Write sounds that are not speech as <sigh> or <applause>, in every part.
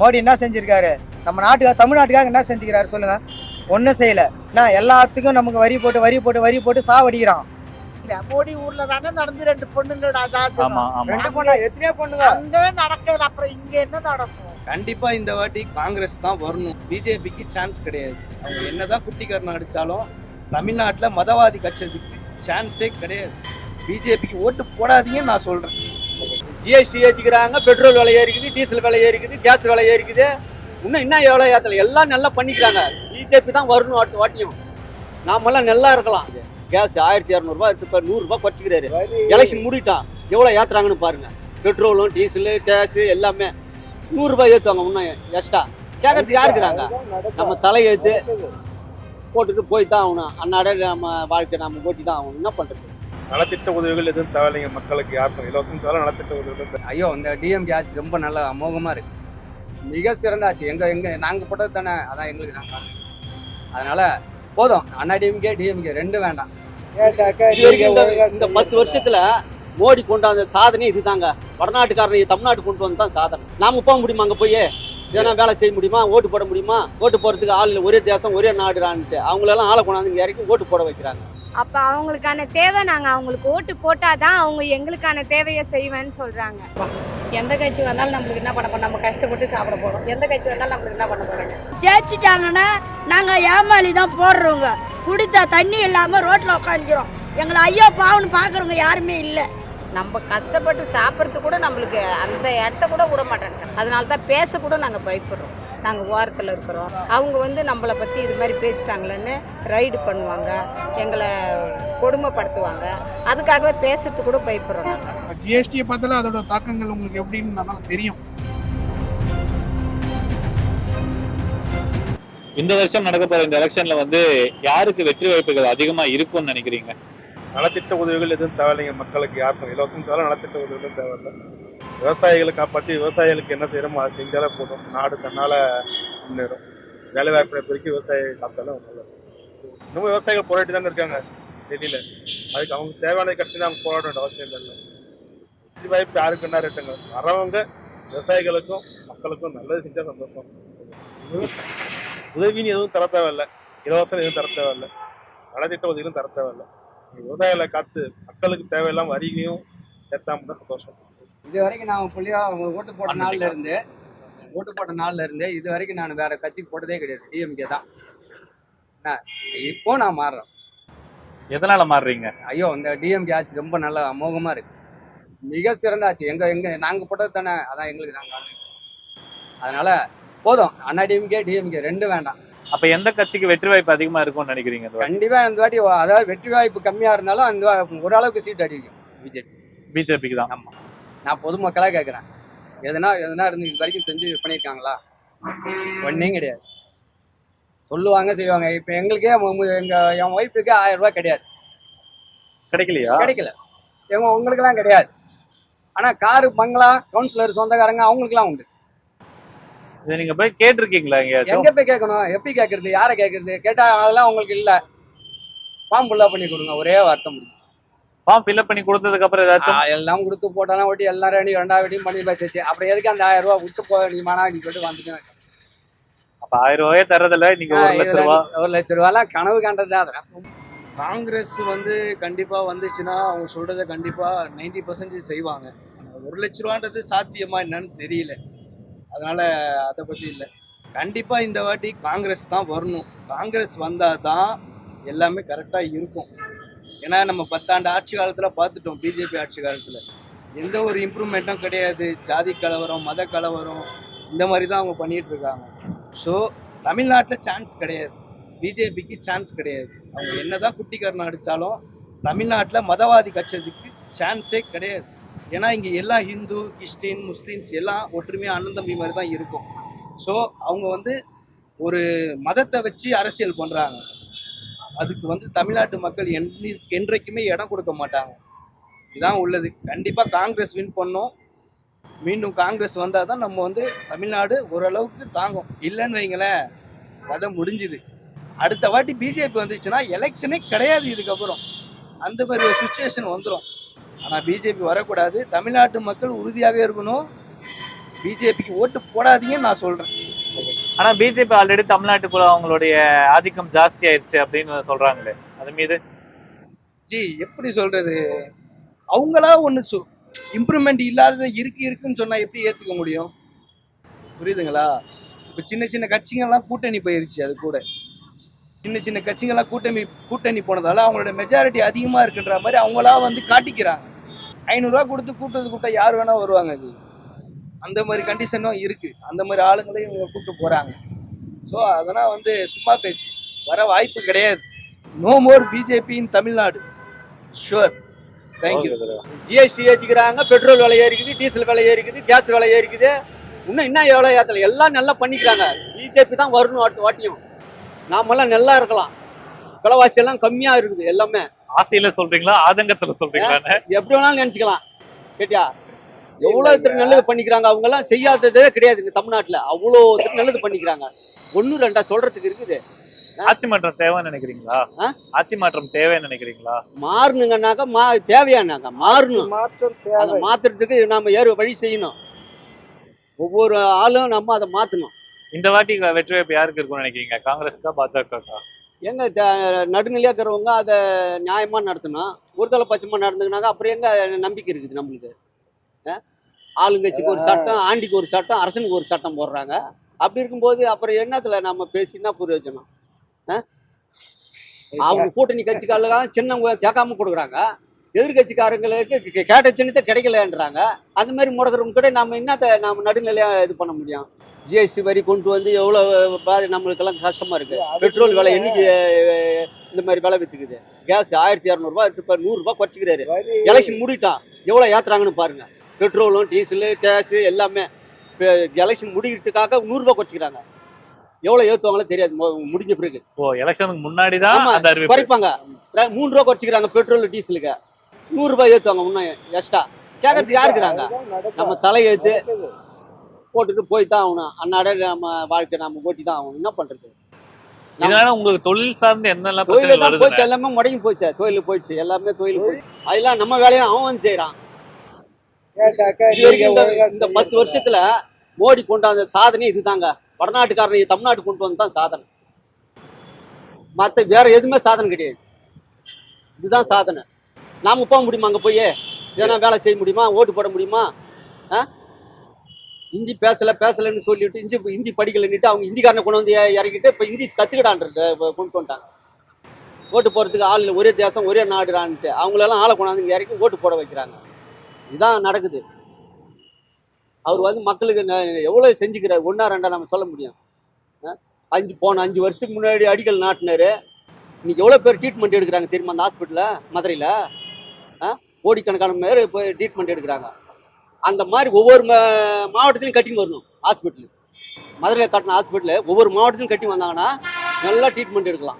மோடி என்ன செஞ்சிருக்காரு? நம்ம நாட்டுக்காக தமிழ்நாட்டுக்காக என்ன செஞ்சுக்கிறாரு சொல்லுங்க. ஒன்றும் செய்யல. நான் எல்லாத்துக்கும் நமக்கு வரி போட்டு வரி போட்டு வரி போட்டு சாவடிக்கிறான். இல்ல மோடி ஊர்ல தானே நடந்து ரெண்டு பொண்ணுங்க ஆமா ஆமா. ரெண்டு பொண்ணா? எத்தனையோ பொண்ணுங்க? அங்கே நடக்கல அப்புறம் இங்க என்ன நடக்கும்? கண்டிப்பா இந்த வாட்டி காங்கிரஸ் தான் வரணும். பிஜேபிக்கு சான்ஸ் கிடையாது. அவங்க என்னதான் குட்டிக்கரணம் அடிச்சாலும் தமிழ்நாட்டில் மதவாதி கட்சிக்கு சான்ஸே கிடையாது. பிஜேபிக்கு ஓட்டு போடாதீங்கன்னு நான் சொல்றேன். ஜிஎஸ்டி ஏற்றிக்கிறாங்க பெட்ரோல் விலை ஏறிக்குது டீசல் விலை ஏறிக்குது கேஸ் விலை ஏறிக்குது. இன்னும் இன்னும் எவ்வளோ ஏற்றலை எல்லாம் நல்லா பண்ணிக்கிறாங்க. பிஜேபி தான் வரணும் அடுத்த வாட்டியும். நாமெல்லாம் நல்லா இருக்கலாம். கேஸ் ஆயிரத்தி இரநூறுபா இப்போ நூறுரூபா குறைச்சிக்கிறாரு. எலெக்ஷன் முடிட்டான். எவ்வளோ ஏற்றுறாங்கன்னு பாருங்கள் பெட்ரோலும் டீசலு கேஸு எல்லாமே. நூறுரூபா ஏற்றுவாங்க இன்னும் எக்ஸ்ட்ரா கேட்கறதுக்கு யார் இருக்கிறாங்க? நம்ம தலையெழுத்து போட்டுட்டு போய் தான் ஆகணும். அன்னாட நம்ம வாழ்க்கை நம்ம ஓட்டி தான் ஆகணும். என்ன பண்ணுறது நலத்திட்ட உதவிகள் எதுவும் தேவையில்லைங்க. மக்களுக்கு யாருக்கும் இலவசம் தேவை நலத்திட்ட உதவிகள் தேவை. ஐயோ இந்த டிஎம்கே ஆட்சி ரொம்ப நல்ல அமோகமாக இருக்கு. மிக சிறந்த ஆட்சி எங்க எங்க நாங்கள் போட்டது தானே? அதான் எங்களுக்கு நாங்கள் அதனால போதும். அண்ணா டிஎம்கே டிஎம்கே ரெண்டும் வேண்டாம். இந்த இந்த பத்து வருஷத்துல மோடி கொண்டாந்த சாதனை இதுதாங்க. வடநாட்டுக்காரனை தமிழ்நாட்டு கொண்டு வந்து தான் சாதனை. நாம போக முடியுமா அங்கே போய்? இதெல்லாம் வேலை செய்ய முடியுமா? ஓட்டு போட முடியுமா? ஓட்டு போடுறதுக்கு ஆள் இல்லை. ஒரே தேசம் ஒரே நாடுறான்ட்டு. அவங்களெல்லாம் ஆளை கொண்டாந்து இங்கே இறக்கி ஓட்டு போட வைக்கிறாங்க. அப்ப அவங்களுக்கான தேவை நாங்க அவங்களுக்கு ஓட்டு போட்டாதான் அவங்க எங்களுக்கான தேவையை செய்வேன்னு சொல்றாங்க. எந்த கட்சி வந்தாலும் நம்மளுக்கு என்ன பண்ண போறோம்? நம்ம கஷ்டப்பட்டு சாப்பிட போறோம். எந்த கட்சி வந்தாலும் நம்மளுக்கு என்ன பண்ண போறாங்க? ஜெயிச்சிட்டாங்கன்னா நாங்கள் ஏமாளி தான் போடுறோங்க. குடித்த தண்ணி இல்லாமல் ரோட்டில் உட்காந்துக்கிறோம் எங்களை ஐயோ பாவன்னு பார்க்குறவங்க யாருமே இல்லை. நம்ம கஷ்டப்பட்டு சாப்பிட்றதுக்கு கூட நம்மளுக்கு அந்த இடத்த கூட விட மாட்டேன் அதனால தான் பேச கூட நாங்கள் பயப்படுறோம். நாங்கள் ஓரத்தில் இருக்கிறோம். அவங்க வந்து நம்மளை பற்றி இது மாதிரி பேசிட்டாங்களேன்னு ரைடு பண்ணுவாங்க. எங்களை கொடுமைப்படுத்துவாங்க. அதுக்காகவே பேசுறதுக்கு கூட பயப்படுறோம் நாங்கள் ஜிஎஸ்டியை பார்த்தாலும் அதோட தாக்கங்கள் உங்களுக்கு எப்படின்னு நல்லா தெரியும். இந்த வருஷம் நடக்க போற இந்த எலெக்ஷன்ல வந்து யாருக்கு வெற்றி வாய்ப்புகள் அதிகமா இருக்கும்னு நினைக்கிறீங்க? நலத்திட்ட உதவிகள் எதுவும் தேவையில்லைங்க. மக்களுக்கு யாருக்கும் இலவசம் தேவை நலத்திட்ட உதவிகளும் தேவையில்லை. விவசாயிகளை காப்பாற்றி விவசாயிகளுக்கு என்ன செய்யறோமோ அதை செஞ்சாலே போதும். நாடு தன்னால் முன்னேறும். வேலை வாய்ப்பை பெருக்கி விவசாயிகளை காத்தாலும் நல்லது. இன்னும் விவசாயிகள் போராட்டி தானே இருக்காங்க டெல்லியில். அதுக்கு அவங்க தேவையான கட்சி தான் அவங்க போராட வேண்டிய அவசியம் இல்லை வெற்றி வாய்ப்பு யாருக்கு என்ன ரேட்டுங்க வரவங்க விவசாயிகளுக்கும் மக்களுக்கும் நல்லது செஞ்சால் சந்தோஷம். உதவின்னு எதுவும் தர தேவையில்லை. இலவசம் எதுவும் தர தேவையில்லை. நலத்திட்ட உதவியும் தர தேவையில்லை. விவசாயிகளை காத்து மக்களுக்கு தேவையில்லாம வரிகளையும் ஏற்றாமல் தான் சந்தோஷம். இது வரைக்கும் நான் புள்ளியா ஓட்டு போட்ட நாள்ல இருந்து ஓட்டு போட்ட நாள்ல இருந்து இது வரைக்கும் நான் வேற கட்சிக்கு போட்டதே கிடையாது. டிஎம்கே தான். இப்போ நான் மாறுறேன். எதனால மாறுறீங்க? ஐயோ இந்த டிஎம்கே ஆட்சி ரொம்ப நல்ல அமோகமா இருக்கு. மிக சிறந்த ஆட்சி. எங்க எங்க நாங்க போட்டது தானே? அதான் எங்களுக்கு நாங்க ஆளு. அதனால போதும். அண்ணா டிஎம்கே டிஎம்கே ரெண்டும் வேண்டாம். அப்ப எந்த கட்சிக்கு வெற்றி வாய்ப்பு அதிகமா இருக்கும்னு நினைக்கிறீங்க? கண்டிப்பா இந்த வாட்டி அதாவது வெற்றி வாய்ப்பு கம்மியா இருந்தாலும் அந்த ஓரளவுக்கு சீட் அடிக்கும். பிஜேபி. பிஜேபிக்கு தான். ஆமா. நான் பொதுமக்களா கேட்குறேன் எதனா எதனா இருந்து இது வரைக்கும் செஞ்சு இது பண்ணியிருக்காங்களா? ஒன்றையும் கிடையாது. சொல்லுவாங்க செய்வாங்க. இப்போ எங்களுக்கே மு- மு- எங்க என் ஒய்ஃபுக்கு ஆயிரம் ரூபாய் கிடையாது. கிடைக்கலையா? கிடைக்கல. எங்க உங்களுக்கெல்லாம் கிடையாது. ஆனா காரு பங்களா கவுன்சிலர் சொந்தக்காரங்க அவங்களுக்குலாம் உண்டு. இதை நீங்க போய் கேட்டிருக்கீங்களா எங்கேயாச்சும்? எங்க போய் கேட்கணும்? எப்படி கேட்கறது யாரை கேட்கறது கேட்டா அதெல்லாம் உங்களுக்கு இல்ல. ஃபார்ம் ஃபுல்லாக பண்ணி கொடுங்க. ஒரே வார்த்தை முடியும் ஃபார்ம் ஃபில்அப் பண்ணி கொடுத்ததுக்கு அப்புறம் ஏதாச்சும்? எல்லாம் கொடுத்து போட்டாலும் ஓட்டி எல்லாம் ரெடி ரெண்டாவது வெட்டியும் பண்ணி வச்சு அப்புறம் எதுக்கு அந்த ஆயிரம் ரூபாய் விட்டு போக நீ மானா நீ சொல்லிட்டு வந்துட்டேன். அப்ப ஆயிரம் ரூபாயே தரதில்ல நீங்க ஒரு லட்ச ரூபா. ஒரு லட்ச ரூபாய்லாம் கனவு கண்டது தான். காங்கிரஸ் வந்து கண்டிப்பாக வந்துச்சுன்னா அவங்க சொல்கிறத கண்டிப்பாக நைன்டி பர்சன்டேஜ் செய்வாங்க. ஒரு லட்ச ரூபான்றது சாத்தியமா என்னன்னு தெரியல. அதனால் அதை பற்றி இல்லை. கண்டிப்பாக இந்த வாட்டி காங்கிரஸ் தான் வரணும். காங்கிரஸ் வந்தால் தான் எல்லாமே கரெக்டாக இருக்கும். ஏன்னா நம்ம பத்தாண்டு ஆட்சி காலத்தில் பார்த்துட்டோம் பிஜேபி ஆட்சி காலத்தில். எந்த ஒரு இம்ப்ரூவ்மெண்ட்டும் கிடையாது. ஜாதி கலவரம் மத கலவரம் இந்த மாதிரி தான் அவங்க பண்ணிகிட்டு இருக்காங்க. ஸோ தமிழ்நாட்டில் சான்ஸ் கிடையாது. பிஜேபிக்கு சான்ஸ் கிடையாது. அவங்க என்ன தான் குட்டிக்கரணம் அடித்தாலும் தமிழ்நாட்டில் மதவாதி கட்சிக்கு சான்ஸே கிடையாது. ஏன்னா இங்கே எல்லாம் ஹிந்து கிறிஸ்டின் முஸ்லீம்ஸ் எல்லாம் ஒற்றுமையாக அண்ணன் தம்பி மாதிரி தான் இருக்கும். ஸோ அவங்க வந்து ஒரு மதத்தை வச்சு அரசியல் பண்ணுறாங்க அதுக்கு வந்து தமிழ்நாட்டு மக்கள் என்றைக்குமே இடம் கொடுக்க மாட்டாங்க. இதான் உள்ளது. கண்டிப்பாக காங்கிரஸ் வின் பண்ணோம். மீண்டும் காங்கிரஸ் வந்தால் தான் நம்ம வந்து தமிழ்நாடு ஓரளவுக்கு தாங்கும். இல்லைன்னு வைங்களேன் கதை முடிஞ்சுது. அடுத்த வாட்டி பிஜேபி வந்துச்சுன்னா எலெக்ஷனே கிடையாது இதுக்கப்புறம். அந்த மாதிரி ஒரு சுச்சுவேஷன் வந்துடும் ஆனால் பிஜேபி வரக்கூடாது. தமிழ்நாட்டு மக்கள் உறுதியாக இருக்கணும். பிஜேபிக்கு ஓட்டு போடாதீங்கன்னு நான் சொல்கிறேன் ஆனா பிஜேபி ஆல்ரெடி தமிழ்நாட்டுக்குள்ள அவங்களுடைய ஆதிக்கம் ஜாஸ்தி ஆயிடுச்சு அப்படின்னு சொல்றாங்களே. அது மீது? ஜி எப்படி சொல்றது? அவங்களா ஒன்று இம்ப்ரூவ்மெண்ட் இல்லாதது இருக்கு இருக்குன்னு சொன்னா எப்படி ஏத்துக்க முடியும்? புரியுதுங்களா? இப்போ சின்ன சின்ன கட்சிங்கள்லாம் கூட்டணி போயிருச்சு அது கூட. சின்ன சின்ன கட்சிங்கள்லாம் கூட்டணி கூட்டணி போனதால அவங்களோட மெஜாரிட்டி அதிகமாக இருக்குன்ற மாதிரி அவங்களா வந்து காட்டிக்கிறாங்க. ஐநூறுரூவா கொடுத்து கூட்டது கூட்டம் யார் வேணால் வருவாங்க அது அந்த மாதிரி கண்டிஷனும் இருக்கு. அந்த மாதிரி ஆளுங்களையும் இவங்க கூப்பிட்டு போறாங்க. ஸோ அதெல்லாம் வந்து சும்மா பேச்சு. வர வாய்ப்பு கிடையாது. No more BJP in Tamil Nadu sure thank you GST ஏற்றிக்கிறாங்க petrol விலை ஏறிக்குது டீசல் விலை ஏறிக்குது கேஸ் விலை ஏறிக்குது. இன்னும் என்ன எவ்வளோ ஏற்றல எல்லாம் நல்லா பண்ணிக்கிறாங்க. பிஜேபி தான் வரணும் அடுத்த வாட்டியும். நாமெல்லாம் நல்லா இருக்கலாம். விலைவாசி எல்லாம் கம்மியாக இருக்குது எல்லாமே. ஆசையில சொல்றீங்களா? ஆதங்கத்துல சொல்றீங்களா எப்படி வேணாலும் நினச்சிக்கலாம். கேட்டியா? எவ்வளோ இத்தனை நல்லது பண்ணிக்கிறாங்க? அவங்க எல்லாம் செய்யாததே கிடையாது இந்த தமிழ்நாட்டில். அவ்வளோ இத்தனை நல்லது பண்ணிக்கிறாங்க. ஒன்று ரெண்டா சொல்றதுக்கு இருக்குது. ஆட்சி மாற்றம் தேவைன்னு நினைக்கிறீங்களா? ஆட்சி மாற்றம் தேவைன்னு நினைக்கிறீங்களா? மாறணுங்கன்னாக்கா மா தேவையானாக்கா மாறணும். அதை மாத்துறதுக்கு நாம ஏறு வழி செய்யணும். ஒவ்வொரு ஆளும் நம்ம அதை மாத்தணும். இந்த வாட்டி வெற்றி வாய்ப்பு யாருக்கு இருக்கும்னு நினைக்கிறீங்க? காங்கிரஸ்க்கா பாஜகக்கா எங்க த- நடுநிலையா இருக்கிறவங்க அதை நியாயமா நடத்தணும். ஒருதலை பட்சமா நடந்துக்கினாங்க அப்புறம் எங்க நம்பிக்கை இருக்குது நம்மளுக்கு? ஆளுங்கட்சிக்கு ஒரு சட்டம் ஆண்டிக்கு ஒரு சட்டம் அரசனுக்கு ஒரு சட்டம் போடுறாங்க. அப்படி இருக்கும்போது அப்புறம் என்னத்துல நம்ம பேசினா பிரயோஜனம்? அவங்க கூட்டணி கட்சிக்காரங்க சின்னவங்க கேட்காம கொடுக்குறாங்க. எதிர்கட்சிக்காரங்களுக்கு கேட்ட சின்னத்தை கிடைக்கலன்றாங்க. அந்த மாதிரி முடக்கிறவங்க கூட நம்ம என்னத்த நம்ம நடுநிலையா இது பண்ண முடியும்? ஜிஎஸ்டி வரி கொண்டு வந்து எவ்வளோ பாதி நம்மளுக்கெல்லாம் கஷ்டமா இருக்கு. பெட்ரோல் விலை என்னைக்கு இந்த மாதிரி விலை வித்துக்குது? கேஸ் ஆயிரத்தி இரநூறுபா இப்போ நூறுரூபா குறைச்சிக்கிறாரு. எலெக்ஷன் முடிட்டான். எவ்வளோ ஏத்துறாங்கன்னு பாருங்க. பெட்ரோலும் டீசலு கேஸு எல்லாமே எலெக்ஷன் முடிக்கிறதுக்காக நூறுரூபா குறைச்சிக்கிறாங்க. எவ்வளோ ஏற்றுவாங்களோ தெரியாது. முடிஞ்ச பிறகு. ஓ எலெக்ஷனுக்கு முன்னாடி தான் குறைப்பாங்க. மூணு ரூபா குறைச்சிக்கிறாங்க பெட்ரோல் டீசலுக்கு. நூறு ரூபாய் ஏற்றுவாங்க இன்னும் எக்ஸ்ட்ரா கேட்கறதுக்கு யாரு இருக்கிறாங்க? நம்ம தலையெழுத்து போட்டுட்டு போய் தான் ஆகணும். அன்னாட நம்ம வாழ்க்கை நம்ம ஓட்டி தான் ஆகணும். என்ன பண்றது? இதனால உங்களுக்கு தொழில் சார்ந்து என்னெல்லாம் தொழில தான் போச்சு. எல்லாமே முடங்கி போச்சு. தொழில் போயிடுச்சு. எல்லாமே தொழில் போயிடுச்சு. அதெல்லாம் நம்ம வேலையை அவன் வந்து வரைக்கும் இந்த இந்த பத்து வருஷத்துல மோடி கொண்டாந்த சாதனை இதுதாங்க. வடநாட்டுக்காரனை தமிழ்நாட்டு கொண்டு வந்து தான் சாதனை. மற்ற வேற எதுவுமே சாதனை கிடையாது. இதுதான் சாதனை. நாம போக முடியுமா அங்க போய்? எதனா வேலை செய்ய முடியுமா? ஓட்டு போட முடியுமா? ஆ? ஹிந்தி பேசல பேசலன்னு சொல்லிட்டு இந்தி ஹிந்தி படிக்கலன்னுட்டு அவங்க ஹிந்திக்காரனை கொண்டு வந்து இறக்கிட்டு இப்போ ஹிந்தி கத்துக்கிடான்றது கொண்டு வந்துட்டாங்க. ஓட்டு போடுறதுக்கு ஆள் ஒரே தேசம் ஒரே நாடுறான்ட்டு. அவங்களெல்லாம் ஆளை கொண்டாந்து இங்கே இறக்கி ஓட்டு போட வைக்கிறாங்க. இதான் நடக்குது. அவர் வந்து மக்களுக்கு எவ்வளோ செஞ்சுக்கிறார்? ஒன்றா ரெண்டா நம்ம சொல்ல முடியும். ஆ? அஞ்சு போன அஞ்சு வருஷத்துக்கு முன்னாடி அடிக்கல் நாட்டினார். இன்னைக்கு எவ்வளோ பேர் ட்ரீட்மெண்ட் எடுக்கிறாங்க தெரியுமா அந்த ஹாஸ்பிட்டலில் மதுரையில்? ஆ? கோடிக்கணக்கான பேர் இப்போ ட்ரீட்மெண்ட் எடுக்கிறாங்க. அந்த மாதிரி ஒவ்வொரு மா- மாவட்டத்திலையும் கட்டின்னு வரணும் ஹாஸ்பிட்டல் மதுரையில் கட்டின ஹாஸ்பிட்டலு ஒவ்வொரு மாவட்டத்திலும் கட்டி வந்தாங்கன்னா நல்லா ட்ரீட்மெண்ட் எடுக்கலாம்.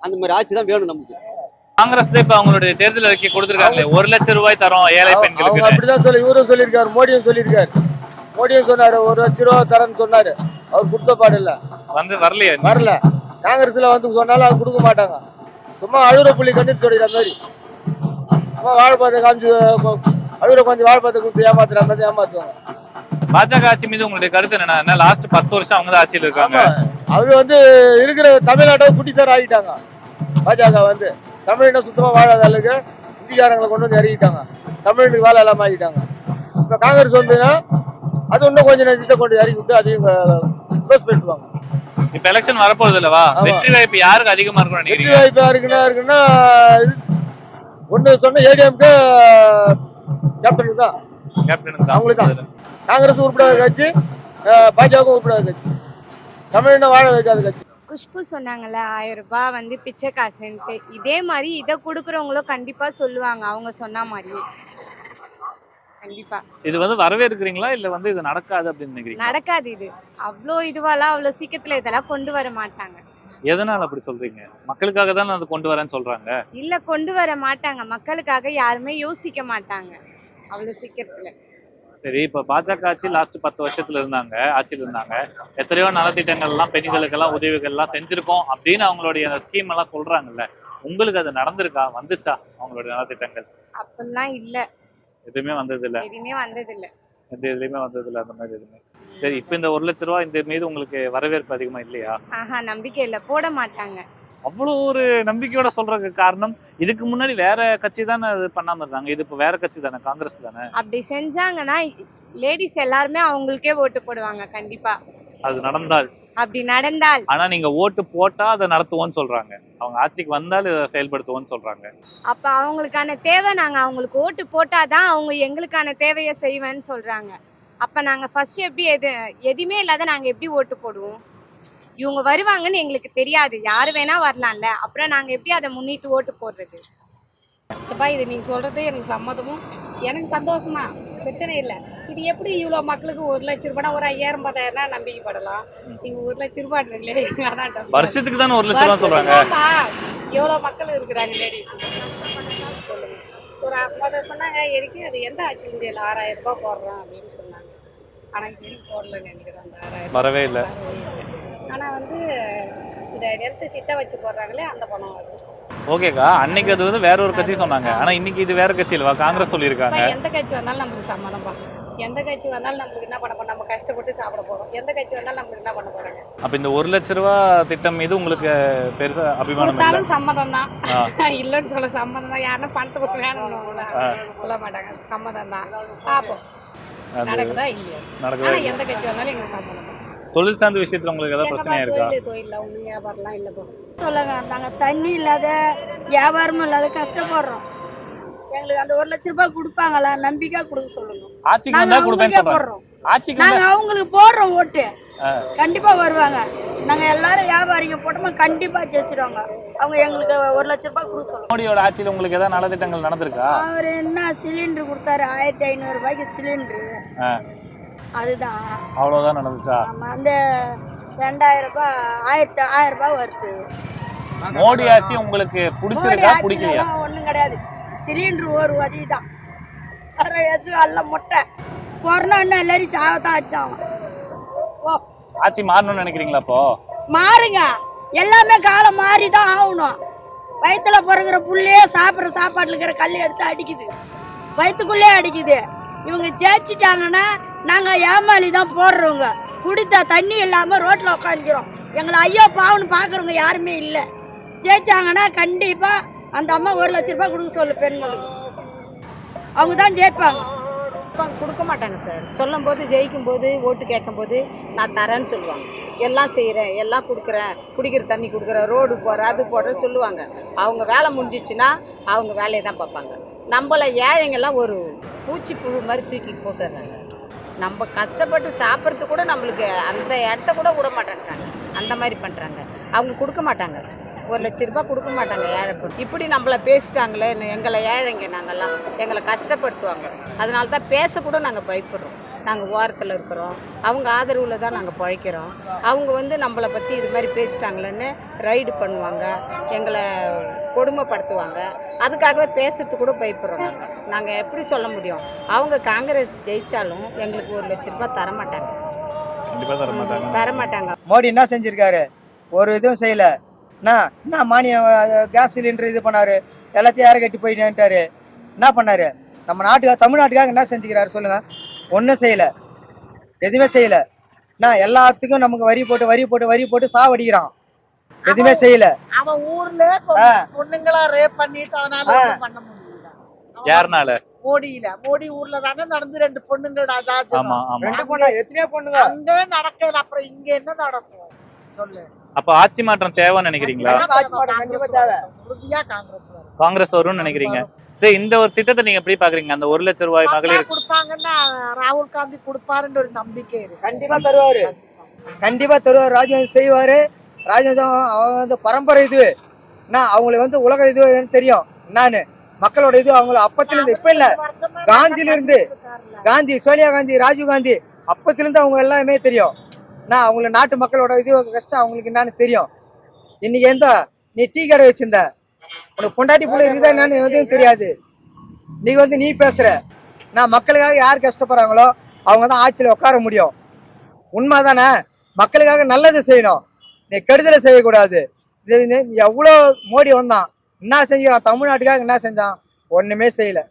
அந்த மாதிரி ஆட்சி தான் வேணும் நமக்கு. காங்கிரஸ் இப்ப அவங்களுடைய தேர்தல் அறிக்கை கொடுத்திருக்காங்களே. ஒரு லட்சம் ரூபாய் தரோம் ஏழை அவங்க பெண்களுக்கு. அப்படிதான் சொல்லி இவரும் சொல்லியிருக்காரு மோடியும் சொல்லியிருக்காரு. மோடியும் சொன்னாரு ஒரு லட்ச ரூபா தரேன்னு சொன்னாரு. அவர் கொடுத்த பாடு இல்ல. வந்து வரலையா? வரல. காங்கிரஸ்ல வந்து சொன்னாலும் அது கொடுக்க மாட்டாங்க. சும்மா அழுகுற புள்ளி கண்டு தொடைகிற மாதிரி. சும்மா வாழைப்பழத்தை காமிச்சு அழுகுற கொஞ்சம் வாழைப்பழத்தை கொடுத்து ஏமாத்துற மாதிரி ஏமாத்துவாங்க. பாஜக ஆட்சி மீது உங்களுடைய கருத்து என்ன லாஸ்ட் பத்து வருஷம் அவங்க தான் ஆட்சியில் இருக்காங்க. அது வந்து இருக்கிற தமிழ்நாட்டை குட்டிசார் ஆகிட்டாங்க பாஜக வந்து. தமிழ்நாட்டை சுத்தமா வாழாத அளவுக்கு இந்திக்காரங்களை கொண்டு வந்து இறக்கிட்டாங்க. தமிழ்நாட்டுக்கு வேலை இல்லாம ஆகிட்டாங்க இப்போ காங்கிரஸ் வந்துன்னா அது இன்னும் கொஞ்சம் நேரத்தை கொண்டு இறக்கி விட்டு அதையும் க்ளோஸ் பண்ணிடுவாங்க. இப்ப எலெக்ஷன் வரப்போகுது இல்லவா. வெற்றி வாய்ப்பு யாருக்கு அதிகமா இருக்கும்னு வெற்றி வாய்ப்பா இருக்குன்னா இருக்குன்னா ஒன்று சொன்ன ஏடிஎம்க்கு கேப்டனுக்கு தான். கேப்டன் அவங்களுக்கு தான். காங்கிரஸ் உருப்படாத கட்சி பாஜக உருப்படாத கட்சி. தமிழ்நாடு வாழ வைக்காத கட்சி. குஷ்பு சொன்னாங்கல்ல ஆயிரம் ரூபாய் வந்து பிச்சை காசுன்ட்டு. இதே மாதிரி இதை கொடுக்குறவங்களும் கண்டிப்பா சொல்லுவாங்க அவங்க சொன்ன மாதிரியே. கண்டிப்பா. இது வந்து வரவேற்கிறீங்களா? இல்ல வந்து இது நடக்காது அப்படின்னு நினைக்கிறீங்க நடக்காது இது. அவ்வளோ இதுவாலாம் அவ்வளோ சீக்கிரத்துல இதெல்லாம் கொண்டு வர மாட்டாங்க. எதனால அப்படி சொல்றீங்க? மக்களுக்காக தான் அது கொண்டு வரேன்னு சொல்றாங்க. இல்ல கொண்டு வர மாட்டாங்க. மக்களுக்காக யாருமே யோசிக்க மாட்டாங்க. அவ்வளோ சீக்கிரத்துல. சரி இப்ப பாஜக ஆட்சி லாஸ்ட் பத்து வருஷத்துல இருந்தாங்க ஆட்சியில் இருந்தாங்க. எத்தனையோ நலத்திட்டங்கள் எல்லாம் பெண்களுக்கெல்லாம் உதவிகள் எல்லாம் செஞ்சிருக்கோம் அப்படின்னு அவங்களுடைய அந்த ஸ்கீம் எல்லாம் சொல்றாங்கல்ல. உங்களுக்கு அது நடந்திருக்கா? வந்துச்சா அவங்களுடைய நலத்திட்டங்கள்? அப்படிலாம் இல்ல. எதுவுமே வந்தது இல்ல எதுவுமே வந்தது இல்ல எந்த இதுலயுமே வந்ததில்ல அந்த மாதிரி எதுவுமே. சரி இப்போ இந்த ஒரு லட்ச ரூபா இந்த மீது உங்களுக்கு வரவேற்பு அதிகமா இல்லையா? ஆஹா நம்பிக்கை இல்லை. போட மாட்டாங்க. அவ்வளோ ஒரு நம்பிக்கையோட சொல்றதுக்கு காரணம் இதுக்கு முன்னாடி வேற கட்சி தானே அது பண்ணாம இருந்தாங்க. இது இப்போ வேற கட்சி தானே காங்கிரஸ் தானே? அப்படி செஞ்சாங்கன்னா லேடிஸ் எல்லாருமே அவங்களுக்கே ஓட்டு போடுவாங்க கண்டிப்பா. அது நடந்தால். அப்படி நடந்தால். ஆனா நீங்க ஓட்டு போட்டா அதை நடத்துவோம்னு சொல்றாங்க. அவங்க ஆட்சிக்கு வந்தால் இதை செயல்படுத்துவோம்னு சொல்றாங்க. அப்ப அவங்களுக்கான தேவை நாங்க அவங்களுக்கு ஓட்டு போட்டாதான் அவங்க எங்களுக்கான தேவையை செய்வேன்னு சொல்றாங்க. அப்ப நாங்க ஃபர்ஸ்ட் எப்படி எது எதுவுமே இல்லாத நாங்க எப்படி ஓட்டு போடுவோம்? இவங்க வருவாங்கன்னு எங்களுக்கு தெரியாது. யாரு வேணா வரலாம்ல. அப்புறம் நாங்க எப்படி அதை முன்னிட்டு ஓட்டு போடுறது? அப்பா இது நீங்கள் சொல்கிறது எனக்கு சம்மதமும். எனக்கு சந்தோஷம் தான் பிரச்சனை இல்லை. இது எப்படி இவ்வளோ மக்களுக்கு ஒரு லட்ச ரூபாய் ஒரு ஐயாயிரம் பத்தாயிரம்னா நம்பிக்கைப்படலாம்? நீங்கள் ஒரு லட்ச ரூபாய்ன்றீங்களே வேணாம் வருஷத்துக்கு தானே ஒரு லட்ச ரூபா சொல்றாங்க? எவ்வளோ மக்கள் இருக்கிறாங்க லேடிஸ் சொல்லுங்க. ஒரு முத சொன்னாங்க எதுக்கு அது எந்த ஆட்சி இந்தியாவில் ஆறாயிரம் ரூபாய் போடுறோம் அப்படின்னு சொன்னாங்க. ஆனால் வரைக்கும் போடலன்னு நினைக்கிறேன். அந்த ஆறாயிரம் வரவே இல்லை. ஆனால் வந்து இந்த நெருத்து சிட்டை வச்சு போடுறாங்களே அந்த பணம் வருது. ஓகேக்கா அன்னைக்கு அது வந்து வேற ஒரு கட்சி சொன்னாங்க. ஆனா இன்னைக்கு இது வேற கட்சி இல்லவா? காங்கிரஸ் சொல்லியிருக்காங்க. எந்த கட்சி வந்தாலும் நம்மளுக்கு சம்மதம்பா எந்த கட்சி வந்தாலும் நம்மளுக்கு என்ன பண்ண போறோம்? நம்ம கஷ்டப்பட்டு சாப்பிட போறோம். எந்த கட்சி வந்தாலும் நம்மளுக்கு என்ன பண்ண போறாங்க? அப்ப இந்த ஒரு லட்ச ரூபா திட்டம் மீது உங்களுக்கு பெருசா அபிமானம் கொடுத்தாலும் சம்மதம் தான். <laughs> இல்லைன்னு சொல்ல சம்மதம் தான். யாருன்னா பணத்துக்கு வேணும்னு ஆ. சொல்ல மாட்டாங்க. சம்மதம் தான். பார்ப்போம். நடக்குதா இல்லையா? இல்லை. எந்த கட்சி வந்தாலும் எங்களுக்கு சம்மதம் தொழில் சார்ந்த விஷயத்துல உங்களுக்கு ஏதாவது பிரச்சனையா இருக்கா? தொழில் ஒன்றும் வியாபாரம்லாம் இல்லை போ. சொல்லுங்க நாங்கள் தண்ணி இல்லாத வியாபாரமும் இல்லாத கஷ்டப்படுறோம். எங்களுக்கு அந்த ஒரு லட்ச ரூபாய் கொடுப்பாங்களா நம்பிக்கை கொடுக்க சொல்லுங்க. ஆட்சிக்கு நாங்க வந்தா சொல்றாங்க. போடுறோம். ஆட்சிக்கு நாங்க அவங்களுக்கு போடுறோம் ஓட்டு. கண்டிப்பா வருவாங்க. நாங்க எல்லாரும் வியாபாரிங்க போட்டோமா கண்டிப்பா ஜெயிச்சிருவாங்க. அவங்க எங்களுக்கு ஒரு லட்ச ரூபாய் கொடுக்க சொல்லுங்க. மோடியோட ஆட்சியில உங்களுக்கு ஏதாவது நலத்திட்டங்கள் நடந்திருக்கா? அவர் என்ன சிலிண்டர் கொடுத்தாரு? ஆயிரத்தி ஐநூறு ரூபாய்க்கு சிலிண்டரு. அதுதான். அவ்வளவுதான் நடந்துச்சா? ஆமா, அந்த ரெண்டாயிரம் ரூபாய் ஆயிரத்தி ஆயிரம் ரூபாய் வருது. மோடி ஆட்சி உங்களுக்கு பிடிச்சிருக்கா பிடிக்கலையா? ஒன்றும் கிடையாது. சிலிண்டர் ஒரு உதவி தான் வேற எதுவும் அல்ல முட்டை. கொரோனா இன்னும் எல்லாரும் சாவத்தான் அடிச்சாங்க. ஓ ஆட்சி மாறணும்னு நினைக்கிறீங்களா அப்போ? மாறுங்க. எல்லாமே காலம் மாறி தான் ஆகணும். வயிற்றுல பிறகுற புள்ளையே சாப்பிட்ற சாப்பாட்டில் இருக்கிற கல் எடுத்து அடிக்குது. வயிற்றுக்குள்ளே அடிக்குது. இவங்க ஜெயிச்சிட்டாங்கன்னா நாங்கள் ஏமாளி தான் போடுறவங்க. குடித்த தண்ணி இல்லாமல் ரோட்டில் உட்காந்துக்கிறோம் எங்களை ஐயோ பாவன்னு பார்க்குறவங்க யாருமே இல்லை. ஜெயிச்சாங்கன்னா கண்டிப்பாக அந்த அம்மா ஒரு லட்ச ரூபாய் கொடுக்க சொல்லு பெண்களுக்கு. அவங்க தான் ஜெயிப்பாங்க. கொடுக்க மாட்டாங்க சார். சொல்லும் போது ஜெயிக்கும் போது ஓட்டு கேட்கும் போது நான் தரேன்னு சொல்லுவாங்க. எல்லாம் செய்கிறேன் எல்லாம் கொடுக்குறேன். குடிக்கிற தண்ணி கொடுக்குறேன் ரோடு போடுறேன் அது போடுற சொல்லுவாங்க. அவங்க வேலை முடிஞ்சிச்சுன்னா அவங்க வேலையை தான் பார்ப்பாங்க. நம்மள ஏழைங்கெல்லாம் ஒரு பூச்சி புழு மாதிரி தூக்கி போட்டுடுறாங்க நம்ம கஷ்டப்பட்டு சாப்பிட்றது கூட நம்மளுக்கு அந்த இடத்த கூட விட மாட்டேன்றாங்க. அந்த மாதிரி பண்ணுறாங்க அவங்க கொடுக்க மாட்டாங்க. ஒரு லட்ச ரூபாய் கொடுக்க மாட்டாங்க ஏழை இப்படி நம்மளை பேசிட்டாங்களே எங்களை ஏழைங்க நாங்கள்லாம் எங்களை கஷ்டப்படுத்துவாங்க. அதனால தான் பேசக்கூட நாங்கள் பயப்படுறோம். நாங்கள் ஓரத்தில் இருக்கிறோம். அவங்க ஆதரவில் தான் நாங்கள் பழைக்கிறோம். அவங்க வந்து நம்மளை பற்றி இது மாதிரி பேசிட்டாங்களேன்னு ரைடு பண்ணுவாங்க. எங்களை கொடுமைப்படுத்துவாங்க. அதுக்காகவே பேசுறதுக்கு கூட பயப்படுறோம் நாங்கள் நாங்கள் எப்படி சொல்ல முடியும்? அவங்க காங்கிரஸ் ஜெயித்தாலும் எங்களுக்கு ஒரு லட்ச ரூபாய் தர மாட்டாங்க கண்டிப்பா தர மாட்டாங்க தர மாட்டாங்க மோடி என்ன செஞ்சிருக்காரு? ஒரு இதுவும் செய்யல. என்ன என்ன மானியம் கேஸ் சிலிண்டர் இது பண்ணாரு. எல்லாத்தையும் யாரை கட்டி போயிட்டாரு என்ன பண்ணாரு? நம்ம நாட்டுக்காக தமிழ்நாட்டுக்காக என்ன செஞ்சுக்கிறாரு சொல்லுங்க. ஒன்றும் செய்யல. எதுவுமே செய்யல. என்ன எல்லாத்துக்கும் நமக்கு வரி போட்டு வரி போட்டு வரி போட்டு சாவடிக்கிறான். எதுவுமே செய்யல. அவன் ஊர்ல. பொண்ணுங்களா ரேப் பண்ணிட்டு அவனால பண்ண முடியல. யாருனால? மோடியில. மோடி ஊர்ல தானே நடந்து ரெண்டு பொண்ணுங்களோட ஆமா அதாச்சும் ஆமா. ரெண்டு பொண்ணா? எத்தனையோ பொண்ணுங்க? அங்கே நடக்கல. அப்புறம் இங்க என்ன நடக்கும்? சொல்லு. அப்ப ஆட்சி மாற்றம் தேவைன்னு நினைக்கிறீங்களா? காங்கிரஸ் வரும். காங்கிரஸ் வரும்னு நினைக்கிறீங்க. சரி இந்த ஒரு திட்டத்தை நீங்க எப்படி பாக்குறீங்க? அந்த ஒரு லட்ச ரூபாய் மகளிர் கொடுப்பாங்கன்னா ராகுல் காந்தி கொடுப்பாருன்னு ஒரு நம்பிக்கை இருக்கு. கண்டிப்பா தருவாரு. கண்டிப்பா தருவார். ராஜ்யம் செய்வாரு. ராஜ்யம் அவங்க வந்து பரம்பரை இது என்ன அவங்களுக்கு வந்து உலக இது தெரியும். என்னன்னு? மக்களோட இது அவங்கள அப்பத்துல இருந்து இப்ப இல்ல. காந்தியில இருந்து காந்தி சோனியா காந்தி ராஜீவ் காந்தி அப்பத்துல இருந்து அவங்க எல்லாமே தெரியும். நான் அவங்கள நாட்டு மக்களோட இது கஷ்டம் அவங்களுக்கு என்னன்னு தெரியும். இன்னைக்கு எந்த நீ டீ கடை வச்சிருந்த. உனக்கு பொண்டாட்டி பிள்ளை இருக்குதா என்னன்னு எதுவும் தெரியாது. நீ வந்து நீ பேசுற. நான் மக்களுக்காக யார் கஷ்டப்படுறாங்களோ அவங்க தான் ஆட்சியில் உட்கார முடியும். உண்மைதானே? மக்களுக்காக நல்லது செய்யணும். நீ கெடுதலை செய்யக்கூடாது. இது வந்து எவ்வளோ மோடி வந்தான். என்ன செஞ்சான் தமிழ்நாட்டுக்காக என்ன செஞ்சான்? ஒன்றுமே செய்யலை.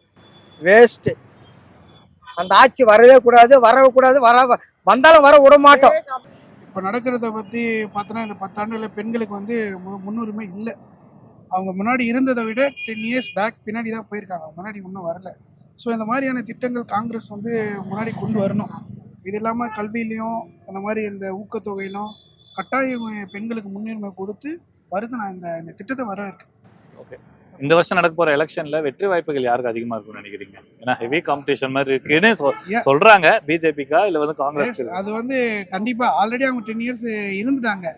வேஸ்ட்டு அந்த ஆட்சி வரவே கூடாது வரவே கூடாது வர வந்தாலும் வர விட மாட்டோம். இப்போ நடக்கிறத பற்றி பார்த்தோன்னா இந்த பத்தாண்டுகளில் பெண்களுக்கு வந்து மு- முன்னுரிமை இல்லை. அவங்க முன்னாடி இருந்ததை விட டென் இயர்ஸ் பேக் பின்னாடி தான் போயிருக்காங்க. முன்னாடி இன்னும் வரல. ஸோ இந்த மாதிரியான திட்டங்கள் காங்கிரஸ் வந்து முன்னாடி கொண்டு வரணும். இது இல்லாமல் கல்வியிலையும் அந்த மாதிரி இந்த ஊக்கத்தொகையிலும் கட்டாயம் பெண்களுக்கு முன்னுரிமை கொடுத்து வருது. நான் இந்த இந்த திட்டத்தை வர இந்த வருஷம் நடக்க போற எலெக்ஷன்ல வெற்றி வாய்ப்புகள் யாருக்கு அதிகமா இருக்கும்னு நினைக்கிறீங்க? ஏன்னா ஹெவி காம்படிஷன் மாதிரி இருக்குன்னு. சொல்றாங்க. பிஜேபிக்கா இல்ல வந்து காங்கிரஸ் அது வந்து கண்டிப்பா ஆல்ரெடி அவங்க டென் இயர்ஸ் இருந்துட்டாங்க.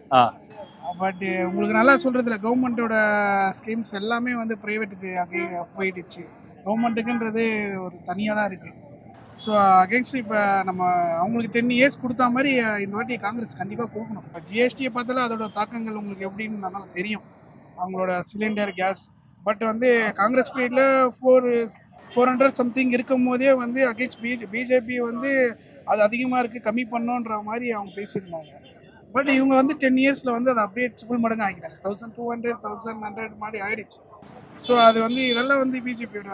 பட் உங்களுக்கு நல்லா சொல்றதுல கவர்மெண்ட்டோட ஸ்கீம்ஸ் எல்லாமே வந்து ப்ரைவேட்டுக்கு போயிடுச்சு. கவர்மெண்ட்டுக்குன்றது ஒரு தனியாக தான் இருக்கு. ஸோ அகேன்ஸ்ட் இப்போ நம்ம அவங்களுக்கு டென் இயர்ஸ் கொடுத்தா மாதிரி இந்த வாட்டி காங்கிரஸ் கண்டிப்பாக கொடுக்கணும். இப்போ ஜிஎஸ்டியை பார்த்தாலும் அதோட தாக்கங்கள் உங்களுக்கு எப்படின்னு நல்லா தெரியும். அவங்களோட சிலிண்டர் கேஸ் பட் வந்து காங்கிரஸ் பீரியடில் ஃபோர் ஃபோர் ஹண்ட்ரட் சம்திங் இருக்கும் போதே வந்து அகேன்ஸ்ட் பிஜே பிஜேபி வந்து அது அதிகமாக இருக்குது கம்மி பண்ணோன்ற மாதிரி அவங்க பேசியிருந்தாங்க. பட் இவங்க வந்து டென் இயர்ஸில் வந்து அதை அப்படியே ட்ரிபிள் மடங்கு ஆகிட்டாங்க thousand two hundred thousand hundred மாதிரி ஆயிடுச்சு. ஸோ அது வந்து இதெல்லாம் வந்து பிஜேபியோட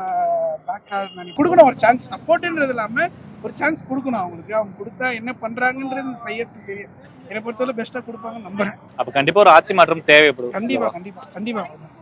பேக் நினைக்கிறேன் கொடுக்கணும் ஒரு சான்ஸ் சப்போர்ட்டுன்றது இல்லாமல் ஒரு சான்ஸ் கொடுக்கணும் அவங்களுக்கு. அவங்க கொடுத்தா என்ன பண்ணுறாங்கன்றது ஃபைவ் இயர்ஸ்க்கு தெரியும். என்னை பொறுத்தவரை பெஸ்ட்டாக கொடுப்பாங்கன்னு நம்புறேன். அப்ப கண்டிப்பா ஒரு ஆட்சி மாற்றம் தேவைப்படும். கண்டிப்பாக கண்டிப்பாக கண்டிப்பாக